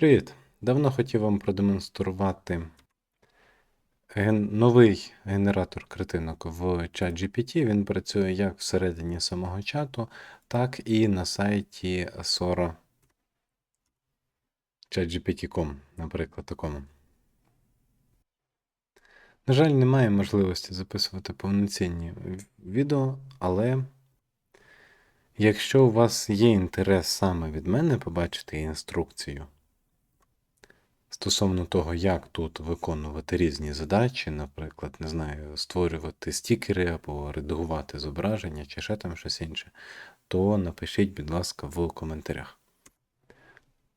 Привіт! Давно хотів вам продемонструвати ген- новий генератор картинок в ChatGPT. Він працює як всередині самого чату, так і на сайті Sora ChatGPT.com, наприклад, такому. На жаль, немає можливості записувати повноцінні відео, але якщо у вас є інтерес саме від мене побачити інструкцію стосовно того, як тут виконувати різні задачі, наприклад, не знаю, створювати стікери або редагувати зображення чи ще там щось інше, то напишіть, будь ласка, в коментарях.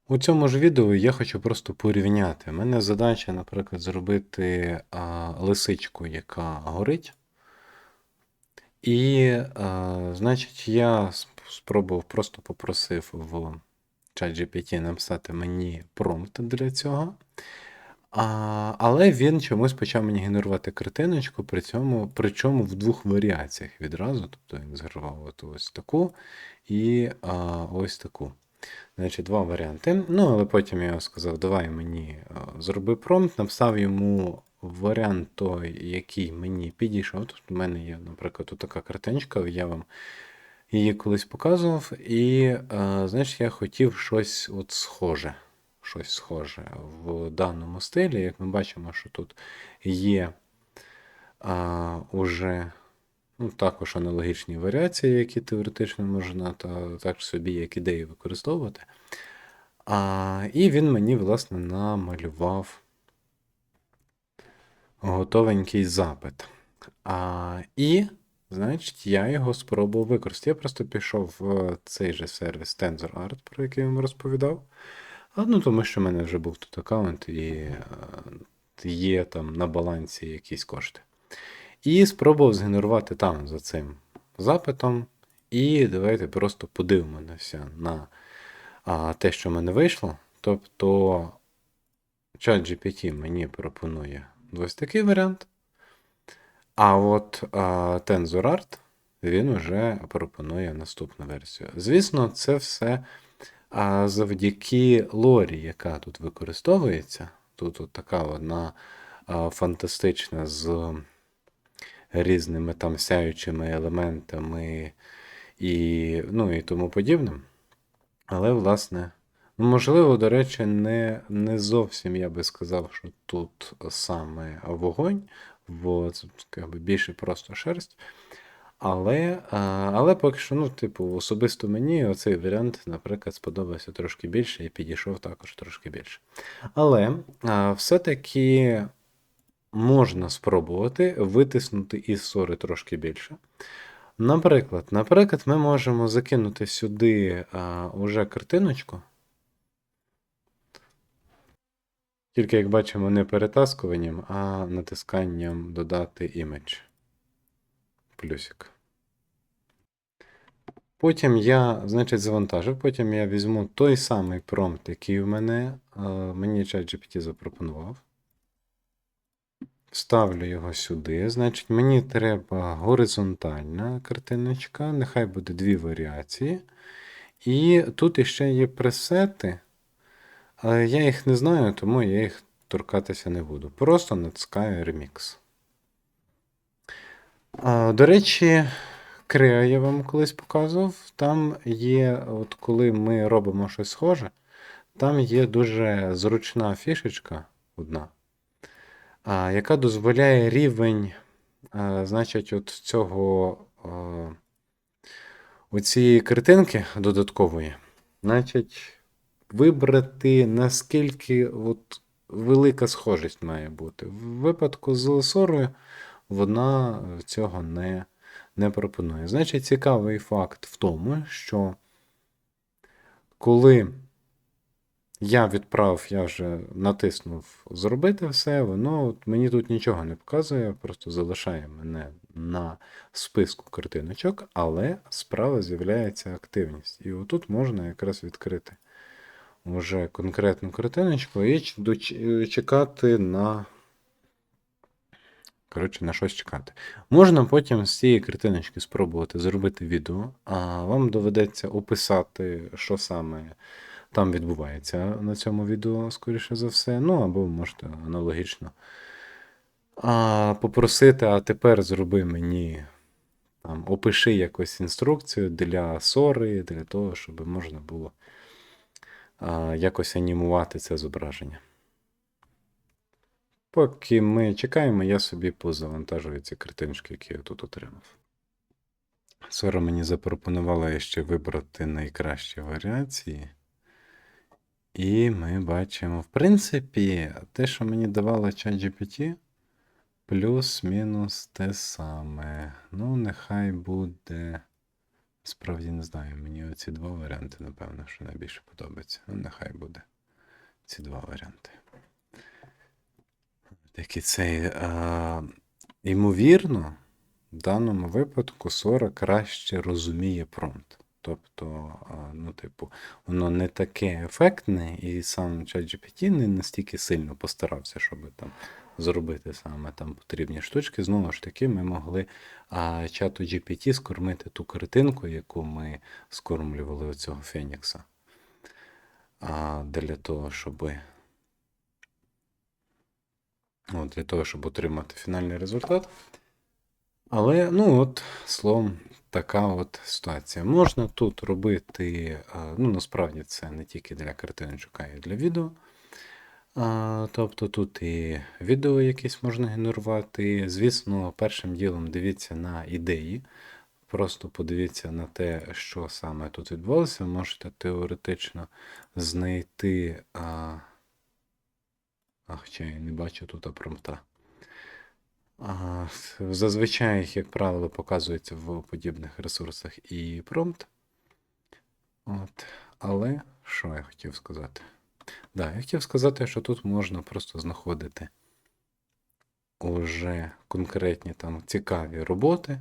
У цьому ж відео я хочу просто порівняти. У мене задача, наприклад, зробити а, лисичку, яка горить. І, а, значить, я спробував, просто попросив в ChatGPT написати мені промпт для цього. А, але він чомусь почав мені генерувати картиночку, при цьому, причому в двох варіаціях відразу. Тобто він згенерував от ось таку і а, ось таку. Значить, два варіанти. Ну, але потім я сказав, давай мені зроби промпт, написав йому варіант той, який мені підійшов. Тут у мене є, наприклад, така картиночка, я вам її колись показував, і, е, знаєш, я хотів щось от схоже. Щось схоже в даному стилі. Як ми бачимо, що тут є а, уже ну, також аналогічні варіації, які теоретично можна та, так собі як ідеї використовувати. А, і він мені, власне, намалював готовенький запит. А, і, значить, я його спробував використати. Я просто пішов в цей же сервіс TensorArt, про який я вам розповідав. А, ну, тому що в мене вже був тут аккаунт і е, є там на балансі якісь кошти. І спробував згенерувати там за цим запитом. І давайте просто подивимося на а, те, що в мене вийшло. Тобто ChatGPT мені пропонує ось такий варіант. А от а, TensorArt він вже пропонує наступну версію. Звісно, це все а, завдяки лорі, яка тут використовується. Тут от така одна а, фантастична з різними там сяючими елементами і, ну, і тому подібним. Але, власне, ну, можливо, до речі, не, не зовсім я би сказав, що тут саме вогонь, бо це якби, більше просто шерсть. Але, але поки що, ну, типу, особисто мені оцей варіант, наприклад, сподобався трошки більше і підійшов також трошки більше. Але все-таки можна спробувати витиснути із сори трошки більше. Наприклад, наприклад, ми можемо закинути сюди а, уже картиночку. Тільки, як бачимо, не перетаскуванням, а натисканням додати імідж. Плюсик. Потім я, значить, завантажив, потім я візьму той самий промпт, який в мене а, мені ChatGPT запропонував. Ставлю його сюди. Значить, мені треба горизонтальна картиночка, нехай буде дві варіації. І тут іще є пресети, але я їх не знаю, тому я їх торкатися не буду. Просто натискаю Remix. До речі, Креа я вам колись показував. Там є, от коли ми робимо щось схоже, там є дуже зручна фішечка одна яка дозволяє рівень, значить, от цього оцієї картинки додаткової, значить, вибрати, наскільки от велика схожість має бути. В випадку з лесорою вона цього не, не пропонує. Значить, цікавий факт в тому, що коли я відправив, я вже натиснув зробити все, воно от мені тут нічого не показує, просто залишає мене на списку картиночок, але справа з'являється активність. І отут можна якраз відкрити вже конкретну картиночку і чекати на. Коротше, на щось чекати. Можна потім з цієї картиночки спробувати зробити відео, а вам доведеться описати, що саме там відбувається на цьому відео, скоріше за все. Ну, або можете аналогічно а, попросити, а тепер зроби мені там, опиши якусь інструкцію для сори, для того, щоб можна було якось анімувати це зображення. Поки ми чекаємо, я собі позавантажую ці картиночки, які я тут отримав. Сора мені запропонувала ще вибрати найкращі варіації. І ми бачимо, в принципі, те, що мені давала ChatGPT, плюс-мінус те саме. Ну, нехай буде. Справді не знаю, мені оці два варіанти, напевно, що найбільше подобається. Ну, нехай буде ці два варіанти. Так і цей. А, ймовірно, в даному випадку Сора краще розуміє промпт. Тобто, ну, типу, воно не таке ефектне, і сам ChatGPT не настільки сильно постарався, щоб там зробити саме там потрібні штучки. Знову ж таки, ми могли а, чату GPT скормити ту картинку, яку ми скормлювали у цього Фенікса. Для того, щоб. От, для того, щоб отримати фінальний результат. Але, ну от, словом, така от ситуація. Можна тут робити, ну, насправді це не тільки для картиночок, а й для відео. Тобто тут і відео якісь можна генерувати. Звісно, першим ділом дивіться на ідеї. Просто подивіться на те, що саме тут відбулося. Можете теоретично знайти. А, а хоча я не бачу тут промпта. Зазвичай, як правило, показується в подібних ресурсах і промпт. От. Але що я хотів сказати? Да, я хотів сказати, що тут можна просто знаходити уже конкретні там цікаві роботи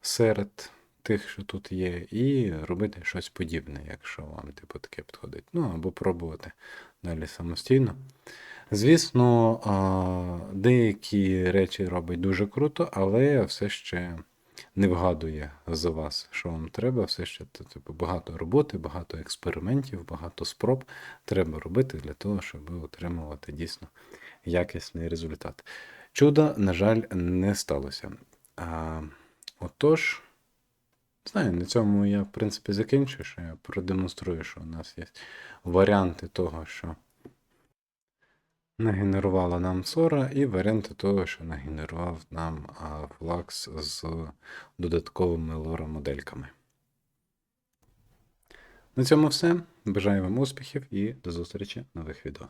серед тих, що тут є, і робити щось подібне, якщо вам типу таке підходить. Ну, або пробувати далі самостійно. Звісно, деякі речі робить дуже круто, але все ще не вгадує за вас, що вам треба. Все ще типу, багато роботи, багато експериментів, багато спроб треба робити для того, щоб отримувати дійсно якісний результат. Чуда, на жаль, не сталося. А, Отож, знаю, на цьому я, в принципі, закінчу, що я продемонструю, що у нас є варіанти того, що нагенерувала нам Сора і варіанти того, що нагенерував нам Flux з додатковими лора-модельками. На цьому все. Бажаю вам успіхів і до зустрічі в нових відео.